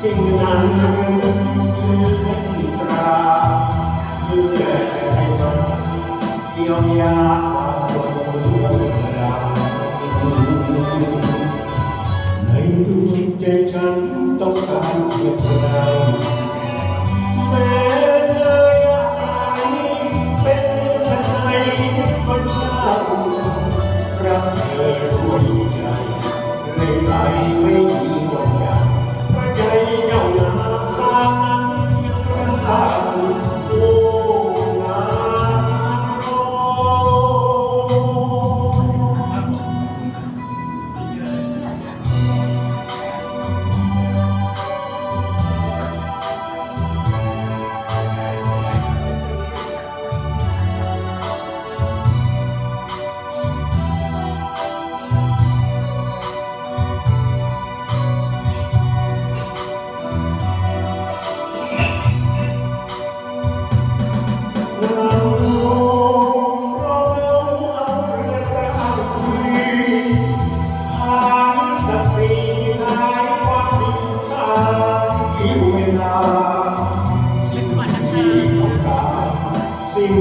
สิ่งนั้นตราเพื่อให้มันเยียวยาความปวดร้วในดวงใจฉันต้องการเพียง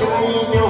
tu, meu